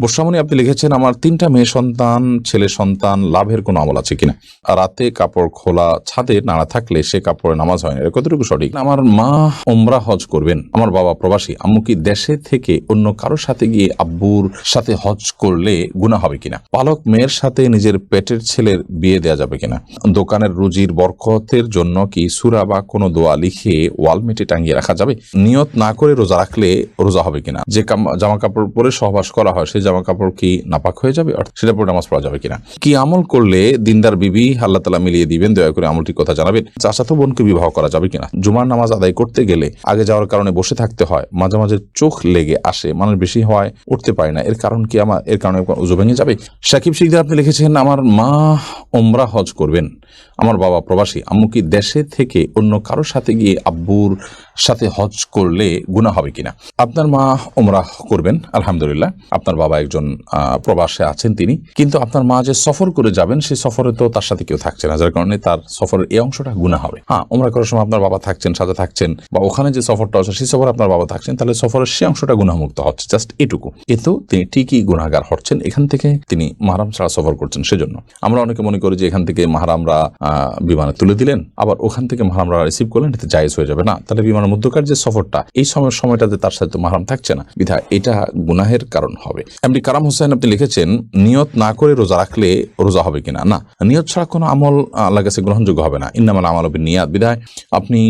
বর্ষামণি, আপনি লিখেছেন, আমার তিনটা মেয়ে সন্তান, ছেলে সন্তান, লাভের কোনো আমল আছে কিনা? রাতে কাপড় খোলা ছাদে নাড়া থাকলে সে কাপড়ে নামাজ হয় না। কতটুকু সঠিক? আমার মা ওমরা হজ করবেন। আমার বাবা প্রবাসী। আম্মু কি দেশে থেকে অন্য কারোর সাথে গিয়ে আব্বুর সাথে হজ করলে গুণা হবে কিনা? পালক মেয়ের সাথে নিজের পেটের ছেলের বিয়ে দেওয়া যাবে কিনা? দোকানের রুজির বরকতের জন্য কি সুরা বা কোনো দোয়া লিখে ওয়ালমেটে টাঙিয়ে রাখা যাবে? নিয়ত না করে রোজা রাখলে রোজা হবে কিনা? যে জামা কাপড় পরে সহবাস করা হয় সেই জামা কাপড় কি নাপাক হয়ে যাবে? সেটা পরে নামাজ পড়া যাবে কিনা? কি আমল করলে দিনদার বিবি আল্লাহ তালা মিলিয়ে দিবেন? দয়া করে আমলটির কথা জানাবেন। চাচাতো বোনকে বিবাহ করা যাবে কিনা? জুমার নামাজ আদায় করতে গেলে আগে যাওয়ার কারণে বসে থাকতে হয়, মাঝে মাঝে চোখ লেগে আসে, মানুষ বেশি হওয়ায় উঠতে পারে না। এর কারণ কি আমার, এর কারণে উজু ভেঙে যাবে? সাকিব শিকদার, আপনি লিখেছেন, আমার মা ওমরা হজ করবেন। আমার বাবা প্রবাসী। আম্মু কি দেশে থেকে অন্য কারোর সাথে গিয়ে আব্বুর সাথে হজ করলে গুণা হবে কিনা? আপনার মা ওমরা করবেন, আলহামদুলিল্লাহ। আপনার বাবা একজন প্রবাসে আছেন তিনি। কিন্তু আপনার মা যে সফর করে যাবেন সেই সফরে তো তার সাথে কেউ থাকছে না, যার কারণে তার সফরের এই অংশটা গুণা হবে। হ্যাঁ ওমরা করার সময় আপনার বাবা থাকছেন, সাথে থাকছেন, বা ওখানে যে সফরটা আছে সেই সফর আপনার বাবা থাকছেন, তাহলে সফরের সেই অংশটা গুণামুক্ত হচ্ছে, জাস্ট এটুকু। কিন্তু তিনি ঠিকই গুণাগার হচ্ছেন, এখান থেকে তিনি মাহারাম ছাড়া সফর করছেন সেজন্য। আমরা অনেকে মনে করি যে এখান থেকে মাহারামরা বিমানে তুলে দিলেন, আবার ওখান থেকে মাহারামরা রিসিভ করলেন এতে জায়েজ হয়ে যাবে। না, তাহলে বিমানের মধ্যকার যে সফরটা, এই সময় সময়টাতে তার সাথে মাহারাম থাকছে না। বিধা এটা গুনাহের কারণ হবে। এমনি কারাম হোসেন আপনি লিখেছেন, নিয়ত না করে রোজা রাখলে রোজা হবে কিনা? না, নিয়ত ছাড়া কোনো আমল আল্লাহ কাছে গ্রহণযোগ্য হবে না। ইন্নামাল আমল নিয়াত। বিধায় আপনি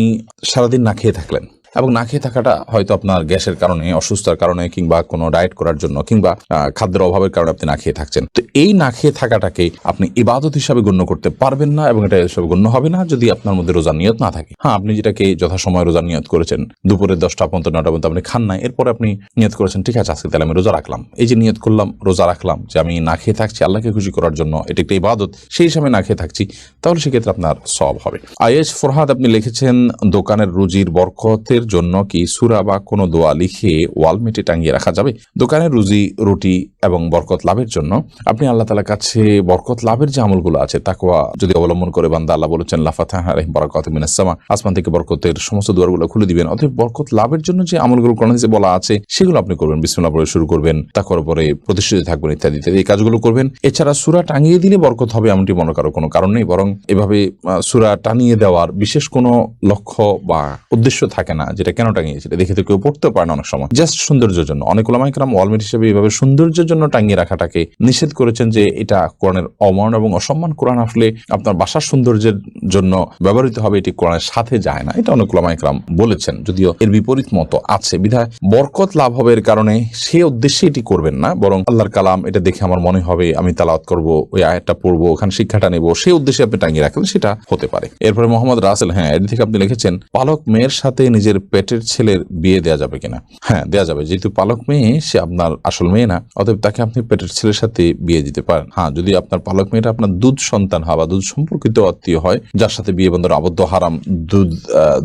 সারাদিন না খেয়ে থাকলেন। এবং না খেয়ে থাকাটা হয়তো আপনার গ্যাসের কারণে, অসুস্থতার কারণে কিংবা কোনো ডায়েট করার জন্য কিংবা খাদ্যের অভাবের কারণে আপনি না খেয়ে থাকছেন। তো এই না খেয়ে থাকাটাকে আপনি ইবাদত হিসাবে গণ্য করতে পারবেন না এবং এটা হিসাবে গণ্য হবে না যদি আপনার মধ্যে রোজার নিয়ত না থাকে। হ্যাঁ আপনি যেটাকে যথাসময় রোজার নিয়ত করেছেন দুপুরে দশটা পর্যন্ত নটা পর্যন্ত আপনি খান নাই, এরপরে আপনি নিয়ত করেছেন, ঠিক আছে, আজকে তাহলে আমি রোজা রাখলাম। এই যে নিয়ত করলাম, রোজা রাখলাম, যে আমি না খেয়ে থাকছি, আল্লাহকে খুশি করার জন্য এটা একটা ইবাদত, সেই হিসাবে না খেয়ে থাকছি, তাহলে সেক্ষেত্রে আপনার সব হবে। আয়েশ ফরহাদ আপনি লিখেছেন, দোকানের রুজির বরকতের জন্য কি সুরা বা কোনো দোয়া লিখে ওয়ালমেটে টাঙিয়ে রাখা যাবে? দোকানে রুজি, রুটি এবং বরকত লাভের জন্য আপনি আল্লাহ তালার কাছে বরকত লাভের যে আমলগুলো আছে তাকুয়া যদি অবলম্বন করে বান্দা আল্লাহ বলেছেন লাফাত বরকত মিনাসমা আসমান থেকে বরকতের সমস্ত দুয়ারগুলো খুলে দিবেন। অতএব বরকত লাভের জন্য যে আমলগুলো হাদিসে বলা আছে, সেগুলো আপনি করবেন। বিসমিল্লাহ পরে শুরু করবেন, তারপর পরে প্রতিষ্ঠিত থাকবেন, ইত্যাদি ইত্যাদি এই কাজগুলো করবেন। এছাড়া সুরা টাঙিয়ে দিলে বরকত হবে এমনটি মনে করার কোনো কারণ নেই, বরং এভাবে সুরা টানিয়ে দেওয়ার বিশেষ কোনো লক্ষ্য বা উদ্দেশ্য থাকে না। যেটা কেন টাঙিয়েছে এটা দেখে তো কেউ পড়তে পারে না অনেক সময়। জাস্ট সৌন্দর্যের জন্য। অনেক ওলামাইকরাম ওয়ালমেট হিসেবে এইভাবে সৌন্দর্যের জন্য টাঙিয়ে রাখাটাকে নিষেধ করেছেন যে এটা কোরআনের অমান এবং অসম্মান কোরআন আসলে আপনার বাসার সৌন্দর্যের জন্য ব্যবহৃত হবে, এটি কোরআনের সাথে যায় না। এটা অনেক ওলামাইকরাম বলেছেন। যদিও এর বিপরীত মতো আছে। বিধায় বরকত লাভ হবে এর কারণে সে উদ্দেশ্যে এটি করবেন না, বরং আল্লাহর কালাম এটা দেখে আমার মনে হবে আমি তালাওয়াত করব, ওই আয়াতটা পড়ব, ওখানে শিক্ষাটা নেব। সেই উদ্দেশ্যে আপনি টাঙিয়ে রাখলেন সেটা হতে পারে। এরপরে মোহাম্মদ রাসেল হ্যাঁ এর থেকে আপনি লিখেছেন, পালক মেয়ের সাথে নিজের পেটের ছেলের বিয়ে দেওয়া যাবে কিনা? হ্যাঁ দেওয়া যাবে। যেহেতু পালক মেয়ে, সে আপনার আসল মেয়ে না, অতএব তাকে আপনি পেটের ছেলের সাথে বিয়ে দিতে পারেন। হ্যাঁ যদি আপনার পালক মেয়েটা আপনার দুধ সন্তান হয় বা দুধ সম্পর্কিত আত্মীয় হয়, যার সাথে বিয়ে বন্ধন আবদ্ধ হারাম দুধ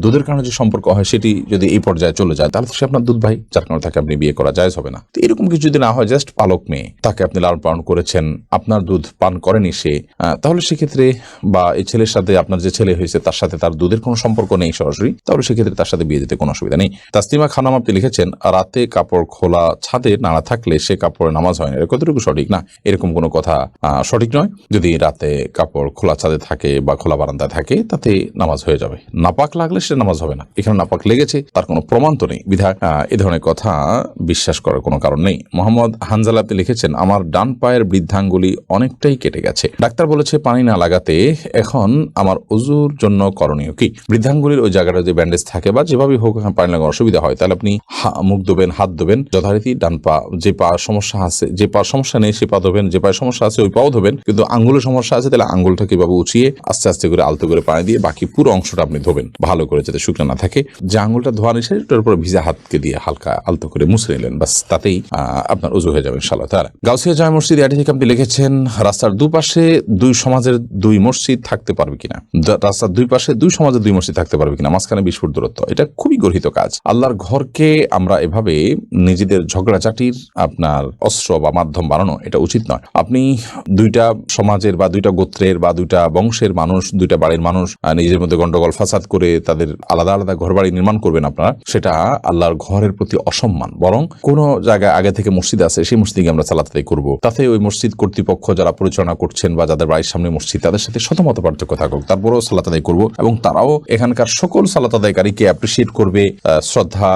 দুধের কারণে যে সম্পর্ক হয়, সেটি যদি এই পর্যায়ে চলে যায়, তাহলে সে আপনার দুধ ভাই, যার কারণে তাকে আপনি বিয়ে করা যায় হবে না। তো এরকম কিছু যদি না হয় জাস্ট পালক মেয়ে, তাকে আপনি লালন পালন করেছেন, আপনার দুধ পান করেনি সে তাহলে সেক্ষেত্রে বা এই ছেলের সাথে আপনার যে ছেলে হয়েছে, তার সাথে তার দুধের কোনো সম্পর্ক নেই সরাসরি, তাহলে সেক্ষেত্রে তার সাথে বিয়ে দিতে কোনো অসুবিধা নেই। তাসলিমা খানাম আপনি লিখেছেন, রাতে কাপড় খোলা ছাদে নাড়া থাকলে সে কাপড়ে নামাজ হয় না। কতটুকু সঠিক না? এরকম কোনো কথা সঠিক নয়? যদি রাতে কাপড় খোলা ছাদে থাকে বা খোলা বারান্দায় থাকে, তাতে নামাজ হয়ে যাবে। নাপাক লাগলে সে নামাজ হবে না। এখানে নাপাক লেগেছে, তার কোনো প্রমাণ তো নেই। বিধায় এ ধরনের কথা বিশ্বাস করার কোনো কারণ নেই। মোহাম্মদ হানজালা আপনি লিখেছেন, আমার ডান পায়ের বৃদ্ধাঙ্গুলি অনেকটাই কেটে গেছে। ডাক্তার বলেছে, পানি না লাগাতে এখন আমার অজুর জন্য করণীয় কি? বৃদ্ধাঙ্গুলির ওই জায়গাটা যে ব্যান্ডেজ থাকে বা যেভাবে হোক ওখানে পানি লাগানোর অসুবিধা হয়। তাহলে আপনি মুখ ধোবেন, হাত ধোবেন, যথারীতি ডান পা, যে পা সমস্যা আছে, যে পা সমস্যা নেই, সে পা ধোবেন, যে পায়ে সমস্যা আছে, ওই পাও ধোবেন। কিন্তু আঙ্গুলের সমস্যা আছে, তাহলে আঙ্গুলটা কীভাবে উঁচিয়ে আস্তে আস্তে করে আলতো করে পানি দিয়ে বাকি পুরো অংশটা আপনি ধোবেন, ভালো করে যাতে শুকনো না থাকে। যে আঙ্গুলটা ধোয়া নিছে সেটার উপরে ভিজা হাতকে দিয়ে হালকা আলতো করে মুছে নিলেন বাস তাতেই আপনার উজু হয়ে যাবে ইনশাআল্লাহ তারা গাউসিয়া জামা মসজিদ এটি থেকে আপনি লিখেছেন, রাস্তার দুপাশে দুই সমাজের দুই মসজিদ থাকতে পারবে কিনা? রাস্তার দুই পাশে দুই সমাজের দুই মসজিদ থাকতে পারবে কিনা? মাঝখানে বিশ দূরত্ব। এটা খুবই গর্হিত কাজ। আল্লাহর ঘরকে আমরা এভাবে নিজেদের ঝগড়াঝাটির আপনার অস্ত্র বা মাধ্যম বানানো এটা উচিত নয়। আপনি দুইটা সমাজের বা দুইটা গোত্রের বা দুইটা বংশের মানুষ, দুইটা বাড়ির মানুষ নিজের মধ্যে গন্ডগোল, ফাসাদ করে তাদের আলাদা আলাদা ঘর বাড়ি নির্মাণ করবেন আপনারা, সেটা আল্লাহর ঘরের প্রতি অসম্মান। বরং কোন জায়গায় আগে থেকে মসজিদ আছে, সেই মসজিদে আমরা আদায় করব। তাতে ওই মসজিদ কর্তৃপক্ষ যারা পরিচালনা করছেন বা যাদের বাড়ির সামনে মসজিদ, তাদের সাথে শতমত পার্থক্য থাকুক। তারপরেও সালাত আদায় করব এবং তারাও এখানকার সকল সালাত আদায়কারীকে অ্যাপ্রিসিয়েট করবে শ্রদ্ধা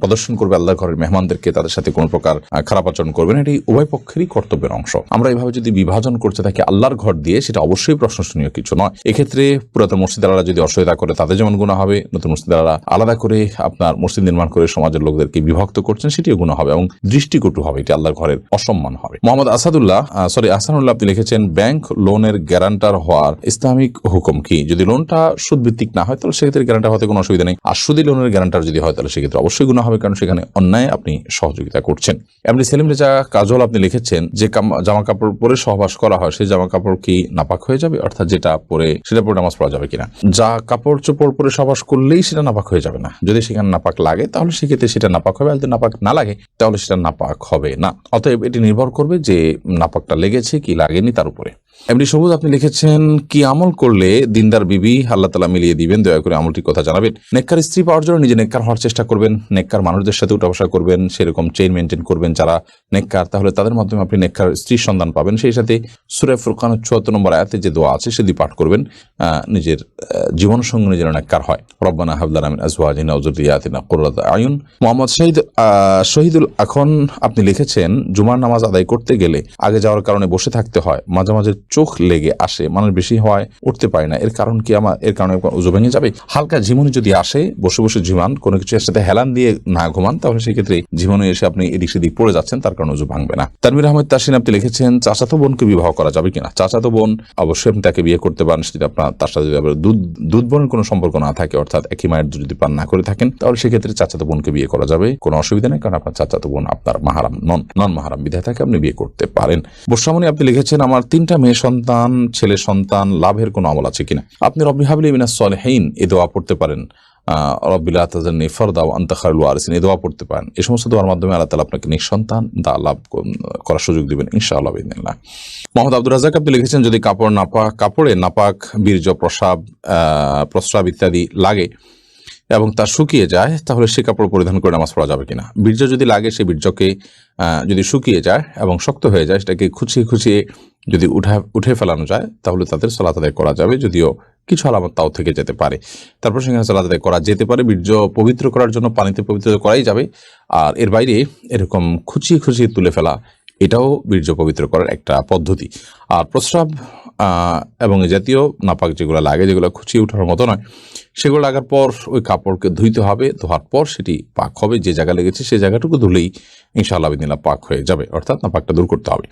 প্রদর্শন করবে আল্লাহ ঘরের মেহমানদেরকে, তাদের সাথে কোনো প্রকার খারাপ আচরণ করবেন এটি উভয় পক্ষেরই কর্তব্যের অংশ। আমরা এইভাবে যদি বিভাজন করতে থাকি আল্লাহর ঘর দিয়ে, সেটা অবশ্যই প্রশংসনীয় কিছু নয়। এক্ষেত্রে পুরাতন মসজিদারা যদি অসহায়তা করে, তাদের যেমন গুণা হবে, নতুন মসজিদারা আলাদা করে আপনার মসজিদ নির্মাণ করে সমাজের লোকদেরকে বিভক্ত করছেন, সেটিও গুণা হবে এবং দৃষ্টিকটু হবে, এটি আল্লাহর ঘরের অসম্মান হবে। মোহাম্মদ আসাদুল্লাহ সরি আসানুল্লাহ, আপনি লিখেছেন, ব্যাংক লোনের গ্যারান্টার হওয়ার ইসলামিক হুকুম কি? যদি লোনটা সুদ ভিত্তিক না হয়, তাহলে সেক্ষেত্রে গ্যারান্টার হতে কোনো অসুবিধা নেই। আর সুদি লোনের গ্যারান্টার যদি হয়, তাহলে সেক্ষেত্রে অবশ্যই গুণা হবে, কারণ সেখানে অন্যায় আপনি সহযোগিতা করছেন। এমনি সেলিম রেজা কাজল আপনি লিখেছেন যে জামা কাপড় পরে সহবাস করা হয়, সেই জামা কাপড় কি নাপাক হয়ে যাবে? অর্থাৎ যেটা পরে, সেটা পরে নামাজ পড়া যাবে কিনা? যা কাপড় চোপড় পরে সহবাস করলেই সেটা নাপাক হয়ে যাবে না। যদি সেখানে নাপাক লাগে, তাহলে সেক্ষেত্রে সেটা নাপাক হবে, আর নাপাক না লাগে, তাহলে সেটা নাপাক হবে না। অতএব এটি নির্ভর করবে যে নাপাকটা লেগেছে কি লাগেনি তার উপরে। এমনি সবুজ, আপনি লিখেছেন, কি আমল করলে দিনদার বিবি আল্লাহ তালা মিলিয়ে দিবেন, দয়া করে আমলটির কথা জানাবেন। নেককার স্ত্রী পাওয়ার জন্য নিজে নেককার হওয়ার চেষ্টা করবেন, নেককার মানুষদের সাথে উঠা বসা করবেন, সেরকম চেইন মেনটেন করবেন যারা নেককার, তাহলে তাদের মাধ্যমে আপনি নেককার স্ত্রীর সন্ধান পাবেন। সেই সাথে সুরে ফুরকানের চুয়াত্তর নম্বর আয়াতে যে দোয়া আছে সেটি পাঠ করবেন নিজের জীবন সঙ্গে যেন নেককার হয়। রব্বানা হাবলানা মিন আজওয়াজিনা ওযুররিয়াতিনা কুররাতা আয়ুন। মোহাম্মদ শহীদ শহীদুল, এখন আপনি লিখেছেন, জুমার নামাজ আদায় করতে গেলে আগে যাওয়ার কারণে বসে থাকতে হয়, মাঝে মাঝে চোখ লেগে আসে, মানুষ বেশি হয় উঠতে পারে না। এর কারণ কি আমার, এর কারণে উজু ভেঙে যাবে? হালকা ঝিমুনি যদি আসে, বসে বসে ঝিমান, কোনো কিছু সাথে হেলান দিয়ে না ঘুমান, তাহলে সেক্ষেত্রে জীবনে এসে আপনি এদিক সেদিক পড়ে যাচ্ছেন, তার কারণে উজু ভাঙবে না। তানবির আহমেদ তাসিন আপনি লিখেছেন, চাচাতো বোনকে বিবাহ করা যাবে কিনা? চাচাতো বোন, অবশ্যই আপনি তাকে বিয়ে করতে পারেন যদি আপনার, তার সাথে যদি আবার দুধ দুধ বোনের কোনো সম্পর্ক না থাকে, অর্থাৎ একই মায়ের যদি পান না করে থাকেন, তাহলে সেক্ষেত্রে চাচাতো বোনকে বিয়ে করা যাবে, কোনো অসুবিধা নেই, কারণ আপনার চাচাতো বোন আপনার মাহারাম, নন নন মাহারাম বিধায় থাকে আপনি বিয়ে করতে পারেন। বর্ষামণি, আপনি লিখেছেন, আমার তিনটা মেয়ে সন্তান, ছেলে সন্তান, লাভের কোনো আমল আছে কিনা? আপনি রব্বি হাবলি মিনাস সলেহীন এ দোয়া পড়তে পারেন। রব্বিল্লা তাজান্নি ফরদা আন্তাখারুল ওয়ারিসিন, এই দোয়া পড়তে পারেন। এই সমস্ত দোয়ার মাধ্যমে আল্লাহ তালা আপনাকে নিঃসন্তান দা লাভ কর- করার সুযোগ দিবেন, ইনশাআল্লাহ বিদিনিল্লাহ মোহাম্মদ আব্দুল রাজাক আপনি লিখেছেন, যদি কাপড় নাপাক কাপড়ে নাপাক বীর্য, প্রসাব প্রস্রাব ইত্যাদি লাগে এবং তা শুকিয়ে যায়, তাহলে সে কাপড় পরিধান করে নামাজ পড়া যাবে কিনা? বীর্য যদি লাগে সেই বীর্যকে যদি শুকিয়ে যায় এবং শক্ত হয়ে যায়, সেটাকে খুচিয়ে খুচিয়ে যদি উঠা উঠে ফেলানো যায়, তাহলে তাদের সালাত করা যাবে। যদিও কিছু আলামত তাও থেকে যেতে পারে। তারপর সালাত আদায় করা যেতে পারে। বীর্য পবিত্র করার জন্য পানিতে পবিত্র করাই যাবে। আর এর বাইরে এরকম খুচিয়ে খুচিয়ে তুলে ফেলা, এটাও বীর্য পবিত্র করার একটা পদ্ধতি। আর প্রস্রাব এবং জাতীয় নাপাক যেগুলো লাগে, যেগুলো খুচিয়ে ওঠার মতো নয়, সেগুলো লাগার পর ওই কাপড়কে ধুইতে হবে। ধোয়ার পর সেটি পাক হবে। যে জায়গা লেগেছে সেই জায়গাটুকু ধুলেই ইনশাআল্লাহ বিদিনা পাক হয়ে যাবে। অর্থাৎ নাপাকটা দূর করতে হবে।